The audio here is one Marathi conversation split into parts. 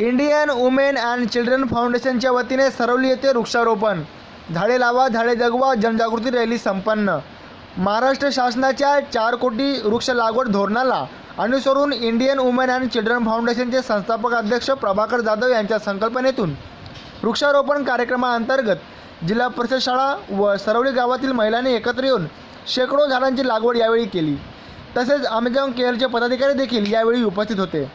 इंडियन वुमेन अँड चिल्ड्रन फाउंडेशनच्या वतीने सरवली येथे वृक्षारोपण. झाडे लावा झाडे जगवा जनजागृती रॅली संपन्न. महाराष्ट्र शासनाच्या चार कोटी वृक्ष लागवड धोरणाला अनुसरून इंडियन वुमेन अँड चिल्ड्रन फाउंडेशनचे संस्थापक अध्यक्ष प्रभाकर जाधव यांच्या संकल्पनेतून वृक्षारोपण कार्यक्रमाअंतर्गत जिल्हा परिषद शाळा व सरवली गावातील महिलांनी एकत्र येऊन शेकडो झाडांची लागवड यावेळी केली. तसेच अमेझॉन केअरचे पदाधिकारी देखील यावेळी उपस्थित होते.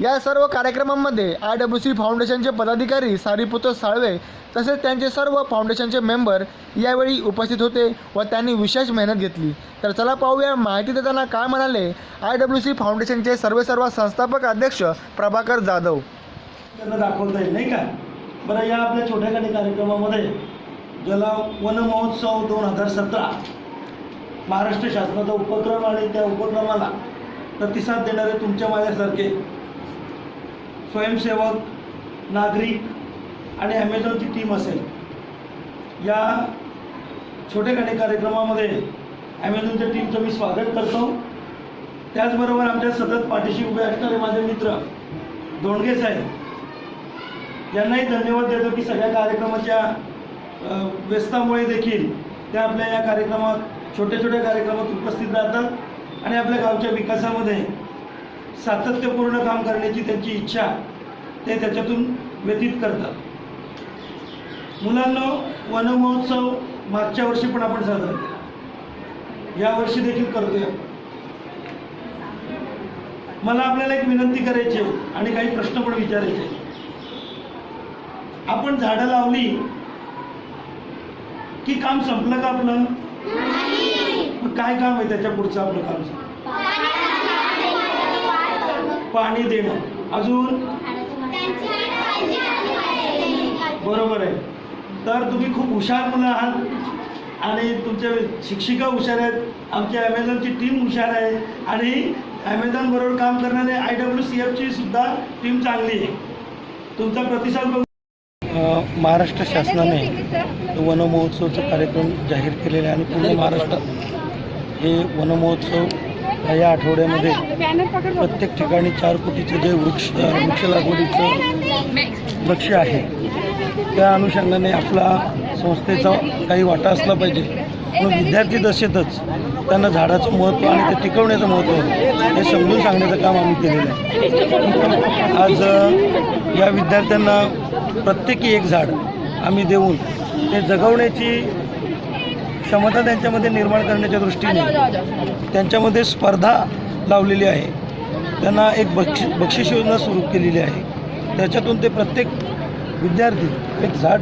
या सर्व कार्यक्रमांमध्ये आय डब्ल्यू सी फाउंडेशनचे पदाधिकारी सारीपुत्र साळवे तसेच त्यांचे सर्व फाउंडेशनचे मेंबर यावेळी उपस्थित होते व त्यांनी विशेष मेहनत घेतली. तर चला पाहूया माहिती देताना काय म्हणाले आय डब्ल्यू सी फाउंडेशनचे सर्व सर्व संस्थापक अध्यक्ष प्रभाकर जाधव. त्यांना दाखवता येईल नाही का? बरं या आपल्या छोट्याखानी कार्यक्रमामध्ये ज्याला वन महोत्सव दोन हजार सतरा महाराष्ट्र शासनाचा उपक्रम आणि त्या उपक्रमाला प्रतिसाद देणारे तुमच्या माझ्यासारखे स्वयंसेवक नागरिक आणि ॲमेझॉनची टीम असेल. या छोट्याखानी कार्यक्रमामध्ये ॲमेझॉनच्या टीमचं मी स्वागत करतो. त्याचबरोबर आमच्या सतत पाठीशी उभे असणारे माझे मित्र दोंडगे साहेब यांनाही धन्यवाद देतो की सगळ्या कार्यक्रमाच्या व्यस्तामुळे देखील त्या आपल्या या कार्यक्रमात छोट्या छोट्या कार्यक्रमात उपस्थित राहतात आणि आपल्या गावच्या विकासामध्ये सातत्यपूर्ण काम करण्याची त्यांची इच्छा ते त्याच्यातून व्यतीत करतात. मुलांना वनमहोत्सव मागच्या वर्षी पण आपण साजरा केला. यावर्षी देखील करतोय मला आपल्याला एक विनंती करायची आहे आणि काही प्रश्न पण विचारायचे. आपण झाडं लावली की काम संपलं का आपलं? काय काम आहे त्याच्या पुढचं आपलं काम? पाणी देणं. अजून? बरोबर आहे. तर तुम्ही खूप हुशार मुलं आहात आणि तुमच्या शिक्षिका हुशार आहेत. आमची ॲमेझॉनची टीम हुशार आहे. आणि ॲमेझॉन बरोबर काम करणारे आय डब्ल्यू सी एफची सुद्धा टीम चांगली आहे. तुमचा प्रतिसाद बघू. महाराष्ट्र शासनाने वनमहोत्सवचा कार्यक्रम जाहीर केलेला आहे आणि पूर्ण महाराष्ट्रात हे वनमहोत्सव या आठवड्यामध्ये प्रत्येक ठिकाणी चार कोटीचं जे वृक्ष वृक्ष लागवडीचं लक्ष आहे त्या अनुषंगाने आपला संस्थेचा काही वाटा असला पाहिजे. मग विद्यार्थी दशेतच त्यांना झाडाचं महत्त्व आणि ते टिकवण्याचं महत्त्व हे समजून सांगण्याचं काम आम्ही केलेलं आहे. आज या विद्यार्थ्यांना प्रत्येकी एक झाड आम्ही देऊन ते जगवण्याची क्षमता त्यांच्यामध्ये निर्माण करण्याच्या दृष्टीने त्यांच्यामध्ये स्पर्धा लावलेली आहे. त्यांना एक बक्षी बक्षीस योजना सुरू केलेली आहे. त्याच्यातून ते प्रत्येक विद्यार्थी एक झाड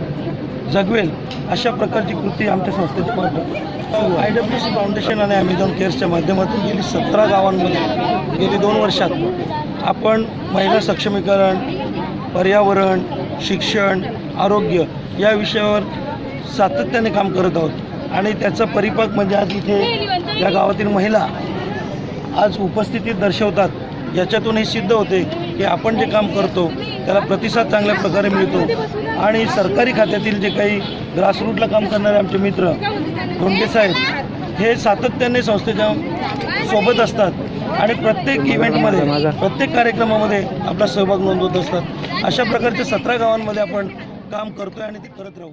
जगवेल अशा प्रकारची कृती आमच्या संस्थेच्या माध्यमातून आय डब्ल्यू सी फाउंडेशन आणि ॲमेझॉन केअर्सच्या माध्यमातून गेली सतरा गावांमध्ये गेली दोन वर्षात आपण महिला सक्षमीकरण पर्यावरण शिक्षण आरोग्य या विषयावर सातत्याने काम करत आहोत. आणि त्याचा परिपाक म्हणजे आज इथे या गावातील महिला आज उपस्थितीत दर्शवतात. याच्यातून हे सिद्ध होते की आपण जे काम करतो त्याला प्रतिसाद चांगल्या प्रकारे मिळतो. आणि सरकारी खात्यातील जे काही ग्रासरूटला काम करणारे आमचे मित्र धोंडगे साहेब हे सातत्याने संस्थेच्या सोबत असतात. आणि प्रत्येक इव्हेंटमध्ये प्रत्येक कार्यक्रमामध्ये आपला सहभाग नोंदवत असतात. अशा प्रकारच्या सतरा गावांमध्ये आपण काम करतोय आणि ते करत राहू.